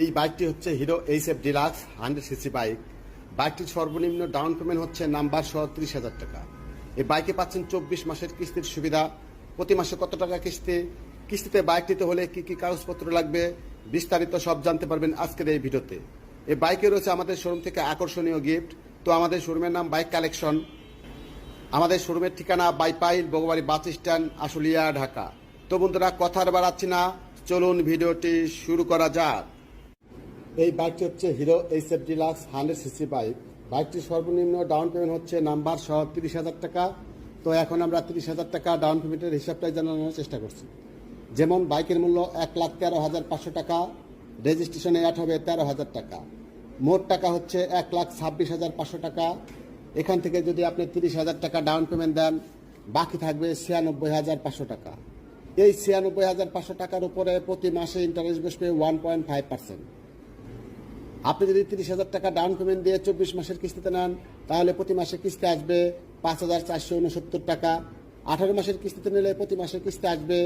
এই বাইকটি হচ্ছে Hero H F Deluxe hundred CC bike. বাইকটির সর্বনিম্ন ডাউন পেমেন্ট হচ্ছে নাম্বার সহ ত্রিশ হাজার টাকা। এই বাইকে পাচ্ছেন চব্বিশ মাসের কিস্তির সুবিধা। প্রতি মাসে কত টাকা কিস্তি? কিস্তিতে বাইক নিতে হলে কি কি কাগজপত্র লাগবে? বিস্তারিত সব জানতে পারবেন আজকের এই ভিডিওতে। এই বাইকে রয়েছে আমাদের শোরুম থেকে আকর্ষণীয় গিফট। তো আমাদের শোরুমের নাম বাইক কালেকশন। আমাদের শোরুমের ঠিকানা বাইপাইল বগবাড়ি বাস স্ট্যান্ড, আশুলিয়া, ঢাকা। তো বন্ধুরা, কথার বাড়াচ্ছি না। চলুন ভিডিওটি শুরু করা যাক। এই বাইকটি হচ্ছে Hero H F Deluxe hundred CC bike. বাইকটির সর্বনিম্ন ডাউন পেমেন্ট হচ্ছে নাম্বার সহ তিরিশ হাজার টাকা। তো এখন আমরা তিরিশ হাজার টাকা ডাউন পেমেন্টের হিসাবটাই জানানোর চেষ্টা করছি। যেমন বাইকের মূল্য এক লাখ তেরো হাজার পাঁচশো টাকা, রেজিস্ট্রেশনে অ্যাড হবে তেরো হাজার টাকা। মোট টাকা হচ্ছে এক লাখ ছাব্বিশ হাজার পাঁচশো টাকা। এখান থেকে যদি আপনি তিরিশ হাজার টাকা ডাউন পেমেন্ট দেন, বাকি থাকবে ছিয়ানব্বই হাজার পাঁচশো টাকা। এই ছিয়ানব্বই হাজার পাঁচশো টাকার উপরে প্রতি মাসে ইন্টারেস্ট বসবে ওয়ান পয়েন্ট ফাইভ পার্সেন্ট আপনি যদি তিরিশ হাজার টাকা ডাউন পেমেন্ট দিয়ে চব্বিশ মাসের কিস্তিতে নেন, তাহলে প্রতি মাসে কিস্তি আসবে পাঁচ হাজার চারশো উনসত্তর টাকা। আঠারো মাসের কিস্তিতে নিলে প্রতি মাসে কিস্তি আসবে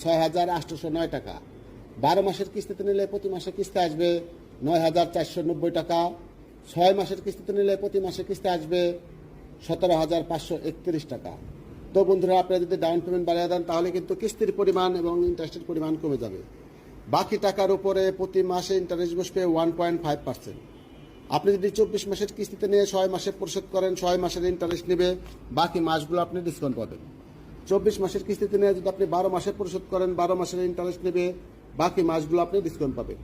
ছয় হাজার আটশোশো নয় টাকা। বারো মাসের কিস্তিতে নিলে প্রতি মাসে কিস্তি আসবে নয় হাজার চারশো নব্বই টাকা। ছয় মাসের কিস্তিতে নিলে প্রতি মাসে কিস্তি আসবে সতেরো হাজার পাঁচশো একত্রিশ টাকা। তো বন্ধুরা, আপনারা যদি ডাউন পেমেন্ট বাড়িয়ে দেন, তাহলে কিন্তু কিস্তির পরিমাণ এবং ইন্টারেস্টের পরিমাণ কমে যাবে। বাকি টাকার উপরে প্রতি মাসে ইন্টারেস্ট বসবে ওয়ান পয়েন্ট ফাইভ পার্সেন্ট আপনি যদি চব্বিশ মাসের কিস্তিতে নিয়ে ছয় মাসে পরিশোধ করেন, ছয় মাসের ইন্টারেস্ট নেবে, বাকি মাসগুলো আপনি ডিসকাউন্ট পাবেন। চব্বিশ মাসের কিস্তিতে নিয়ে যদি আপনি বারো মাসে পরিশোধ করেন, বারো মাসের ইন্টারেস্ট নেবে, বাকি মাসগুলো আপনি ডিসকাউন্ট পাবেন।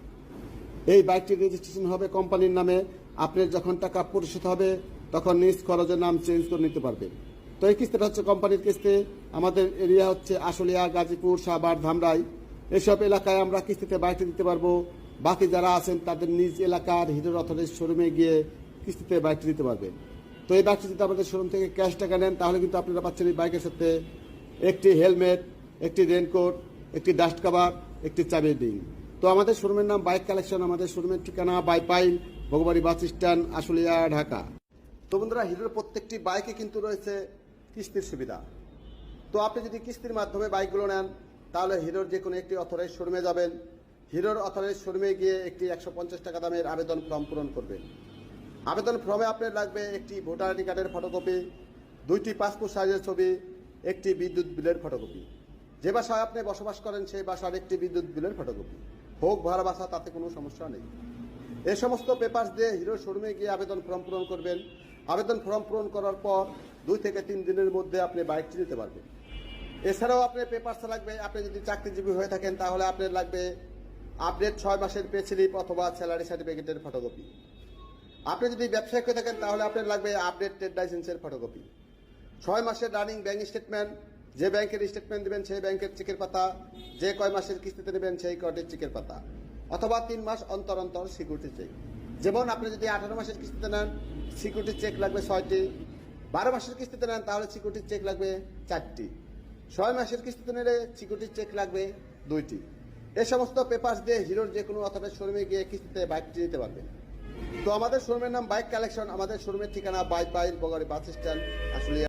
এই বাইকটি রেজিস্ট্রেশন হবে কোম্পানির নামে। আপনি যখন টাকা পরিশোধ হবে, তখন নিজ খরচের নাম চেঞ্জ করে নিতে পারবেন তো এই কিস্তিটা হচ্ছে কোম্পানির কিস্তি। আমাদের এরিয়া হচ্ছে আশুলিয়া, গাজীপুর সাবার ধামরাই। এসব এলাকায় আমরা কিস্তিতে বাইকটি দিতে পারব। বাকি যারা আছেন, তাদের নিজ এলাকার হিরোর অথরিটির শোরুমে গিয়ে কিস্তিতে বাইকটি দিতে পারবেন তো এই বাইকটি যদি আমাদের শোরুম থেকে ক্যাশ টাকা নেন, তাহলে কিন্তু আপনারা পাচ্ছেন এই বাইকের সাথে একটি হেলমেট, একটি রেনকোট, একটি ডাস্ট কাভার, একটি চাবির রিং। তো আমাদের শোরুমের নাম বাইক কালেকশন, আমাদের শোরুমের ঠিকানা বাইপাইল, ভগবাড়ি বাস স্ট্যান্ড, আশুলিয়া, ঢাকা। তো বন্ধুরা, হিরোর প্রত্যেকটি বাইকে কিন্তু রয়েছে কিস্তির সুবিধা। তো আপনি যদি কিস্তির মাধ্যমে বাইকগুলো নেন তাহলে হিরোর যে কোনো একটি অথরাইজ শোরুমে যাবেন। হিরোর অথরাইজ শোরুমে গিয়ে একটি একশো পঞ্চাশ টাকা দামের আবেদন ফর্ম পূরণ করবেন। আবেদন ফর্মে আপনার লাগবে একটি ভোটার আইডি কার্ডের ফটোকপি, দুইটি পাসপোর্ট সাইজের ছবি, একটি বিদ্যুৎ বিলের ফটোকপি। যে বাসায় আপনি বসবাস করেন, সেই বাসার একটি বিদ্যুৎ বিলের ফটোকপি। হোক, ভাড়া বাসা, তাতে কোনো সমস্যা নেই। এ সমস্ত পেপার্স দিয়ে হিরো শোরুমে গিয়ে আবেদন ফর্ম পূরণ করবেন। আবেদন ফর্ম পূরণ করার পর দুই থেকে তিন দিনের মধ্যে আপনি বাইকটি নিতে পারবেন। এছাড়াও আপনার পেপার্স লাগবে, আপনি যদি চাকরিজীবী হয়ে থাকেন, তাহলে আপনার লাগবে আপডেট ছয় মাসের পে স্লিপ অথবা স্যালারি সার্টিফিকেটের ফটোকপি আপনি যদি ব্যবসায়িক হয়ে থাকেন, তাহলে আপনার লাগবে আপডেট ট্রেড লাইসেন্সের ফটোকপি ছয় মাসের রানিং ব্যাংক স্টেটমেন্ট যে ব্যাংকের স্টেটমেন্ট দেবেন, সেই ব্যাংকের চেকের পাতা, যে কয় মাসের কিস্তিতে নেবেন, সেই কয়টির চেকের পাতা, অথবা তিন মাস অন্তর অন্তর সিকিউরিটি চেক যেমন আপনি যদি আঠারো মাসের কিস্তিতে নেন সিকিউরিটি চেক লাগবে ছয়টি, বারো মাসের কিস্তিতে নেন, তাহলে সিকিউরিটি চেক লাগবে চারটি। ছয় মাসের কিস্তিতে নিলে সিকিউরিটি চেক লাগবে দুইটি। এ সমস্ত পেপার দিয়ে হিরোর যে কোনো অথবা শোরুমে গিয়ে কিস্তিতে বাইকটি নিতে পারবেন তো আমাদের শোরুমের নাম বাইক কালেকশন আমাদের শোরুমের ঠিকানা বাইক বাইল বগরি বাস স্ট্যান্ড আসলে